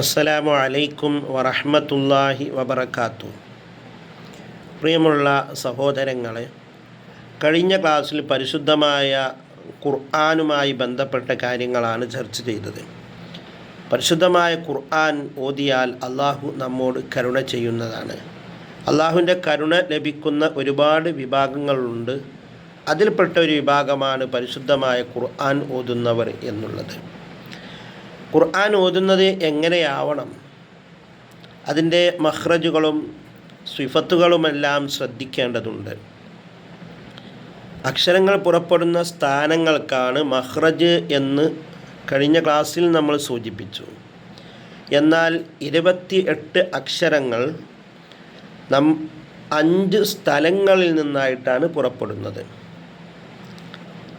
അസ്സലാമു അലൈക്കും വറഹ്മത്തുള്ളാഹി വബർക്കാത്തു പ്രിയമുള്ള സഹോദരങ്ങളെ കഴിഞ്ഞ ക്ലാസ്സിൽ പരിശുദ്ധമായ ഖുർആാനുമായി ബന്ധപ്പെട്ട കാര്യങ്ങളാണ് ചർച്ച ചെയ്തത്. പരിശുദ്ധമായ ഖുർആൻ ഓതിയാൽ അള്ളാഹു നമ്മോട് കരുണ ചെയ്യുന്നതാണ്. അള്ളാഹുവിന്റെ കരുണ ലഭിക്കുന്ന ഒരുപാട് വിഭാഗങ്ങളുണ്ട്. അതിൽപ്പെട്ട ഒരു വിഭാഗമാണ് പരിശുദ്ധമായ ഖുർആൻ ഓതുന്നവർ എന്നുള്ളത്. ഖുർആൻ ഓതുന്നത് എങ്ങനെയാവണം? അതിന്റെ മഹ്റജുകളും സ്വിഫത്തുകളുമെല്ലാം ശ്രദ്ധിക്കേണ്ടതുണ്ട്. അക്ഷരങ്ങൾ പുറപ്പെടുന്ന സ്ഥാനങ്ങൾക്കാണ് മഹ്റജ് എന്ന് കഴിഞ്ഞ ക്ലാസ്സിൽ നമ്മൾ സൂചിപ്പിച്ചു. എന്നാൽ ഇരുപത്തി എട്ട് അക്ഷരങ്ങൾ നം അഞ്ച് സ്ഥലങ്ങളിൽ നിന്നായിട്ടാണ് പുറപ്പെടുന്നത്.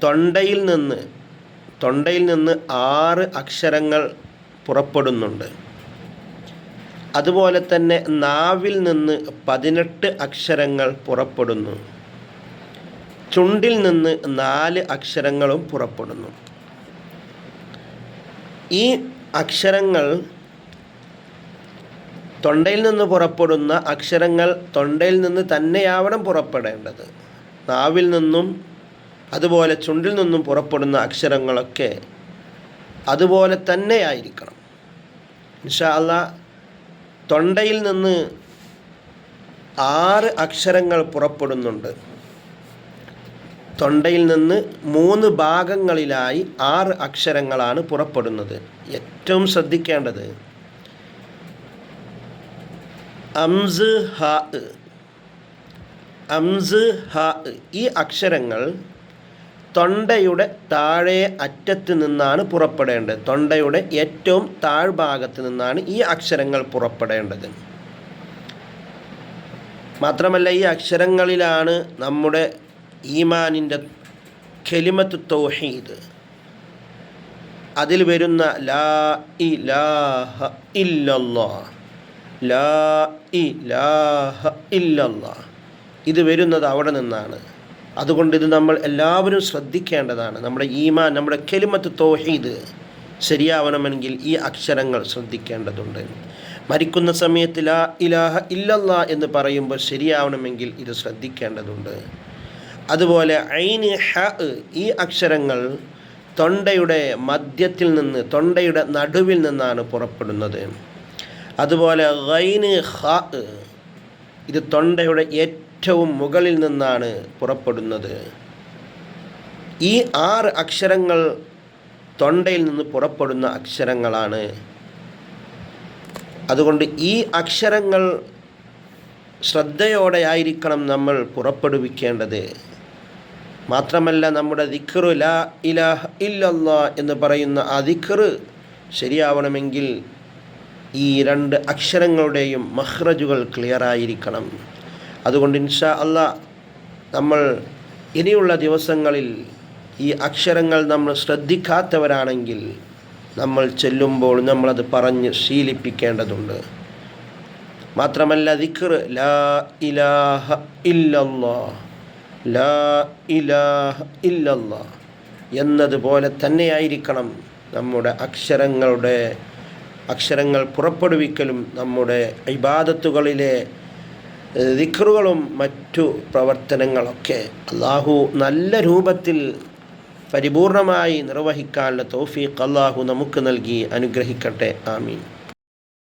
തൊണ്ടയിൽ നിന്ന് തൊണ്ടയിൽ നിന്ന് ആറ് അക്ഷരങ്ങൾ പുറപ്പെടുന്നുണ്ട്. അതുപോലെ തന്നെ നാവിൽ നിന്ന് പതിനെട്ട് അക്ഷരങ്ങൾ പുറപ്പെടുന്നു. ചുണ്ടിൽ നിന്ന് നാല് അക്ഷരങ്ങളും പുറപ്പെടുന്നു. ഈ അക്ഷരങ്ങൾ തൊണ്ടയിൽ നിന്ന് പുറപ്പെടുന്ന അക്ഷരങ്ങൾ തൊണ്ടയിൽ നിന്ന് തന്നെയാവണം പുറപ്പെടേണ്ടത്. നാവിൽ നിന്നും അതുപോലെ ചുണ്ടിൽ നിന്നും പുറപ്പെടുന്ന അക്ഷരങ്ങളൊക്കെ അതുപോലെ തന്നെയായിരിക്കണം ഇൻഷാ അല്ല തൊണ്ടയിൽ നിന്ന് ആറ് അക്ഷരങ്ങൾ പുറപ്പെടുന്നുണ്ട്. തൊണ്ടയിൽ നിന്ന് മൂന്ന് ഭാഗങ്ങളിലായി ആറ് അക്ഷരങ്ങളാണ് പുറപ്പെടുന്നത്. ഏറ്റവും ശ്രദ്ധിക്കേണ്ടത് അംസ് ഹ അംസ് ഹ ഈ അക്ഷരങ്ങൾ തൊണ്ടയുടെ താഴെ അറ്റത്ത് നിന്നാണ് പുറപ്പെടേണ്ടത്. തൊണ്ടയുടെ ഏറ്റവും താഴ്ഭാഗത്ത് നിന്നാണ് ഈ അക്ഷരങ്ങൾ പുറപ്പെടേണ്ടത്. മാത്രമല്ല ഈ അക്ഷരങ്ങളിലാണ് നമ്മുടെ ഈമാനിന്റെ ഖെലിമത്ത് തൗഹീദ്. അതിൽ വരുന്ന ലാ ഇലാഹ ഇല്ലല്ലാ ലാ ഇലാഹ ഇല്ലല്ലാ ഇത് വരുന്നത് അവിടെ നിന്നാണ്. അതുകൊണ്ട് ഇത് നമ്മൾ എല്ലാവരും ശ്രദ്ധിക്കേണ്ടതാണ്. നമ്മുടെ ഈമാൻ നമ്മുടെ കെലിമത്ത് തോഹീദ് ശരിയാവണമെങ്കിൽ ഈ അക്ഷരങ്ങൾ ശ്രദ്ധിക്കേണ്ടതുണ്ട്. മരിക്കുന്ന സമയത്ത് ലാ ഇലാഹ ഇല്ലല്ല എന്ന് പറയുമ്പോൾ ശരിയാവണമെങ്കിൽ ഇത് ശ്രദ്ധിക്കേണ്ടതുണ്ട്. അതുപോലെ ഐന് ഹ ഈ അക്ഷരങ്ങൾ തൊണ്ടയുടെ മധ്യത്തിൽ നിന്ന് തൊണ്ടയുടെ നടുവിൽ നിന്നാണ് പുറപ്പെടുന്നത്. അതുപോലെ ഗൈന് ഹ ഇത് തൊണ്ടയുടെ ഏറ്റവും ഏറ്റവും മുകളിൽ നിന്നാണ് പുറപ്പെടുന്നത്. ഈ ആറ് അക്ഷരങ്ങൾ തൊണ്ടയിൽ നിന്ന് പുറപ്പെടുന്ന അക്ഷരങ്ങളാണ്. അതുകൊണ്ട് ഈ അക്ഷരങ്ങൾ ശ്രദ്ധയോടെ ആയിരിക്കണം നമ്മൾ പുറപ്പെടുവിക്കേണ്ടത്. മാത്രമല്ല നമ്മുടെ ദിഖറു ലാ ഇലാഹ ഇല്ലല്ലാ എന്ന് പറയുന്ന ആ ദിഖറ് ശരിയാവണമെങ്കിൽ ഈ രണ്ട് അക്ഷരങ്ങളുടെയും മഹ്റജുകൾ ക്ലിയറായിരിക്കണം. അതുകൊണ്ട് ഇൻഷാ അല്ല നമ്മൾ ഇനിയുള്ള ദിവസങ്ങളിൽ ഈ അക്ഷരങ്ങൾ നമ്മൾ ശ്രദ്ധിക്കാത്തവരാണെങ്കിൽ നമ്മൾ ചെല്ലുമ്പോൾ നമ്മളത് പറഞ്ഞ് ശീലിപ്പിക്കേണ്ടതുണ്ട്. മാത്രമല്ല ദിക്ർ ലാ ഇലാഹ ഇല്ലല്ലാ ലാ ഇലാഹ ഇല്ലല്ലാ എന്നതുപോലെ തന്നെയായിരിക്കണം നമ്മുടെ അക്ഷരങ്ങളുടെ അക്ഷരങ്ങൾ പുറപ്പെടുവിക്കലും നമ്മുടെ ഇബാദത്തുകളിലെ ദിക്റുകളും മറ്റു പ്രവർത്തനങ്ങളൊക്കെ അള്ളാഹു നല്ല രൂപത്തിൽ പരിപൂർണമായി നിർവഹിക്കാനുള്ള തോഫീഖ് അള്ളാഹു നമുക്ക് നൽകി അനുഗ്രഹിക്കട്ടെ. ആമീൻ.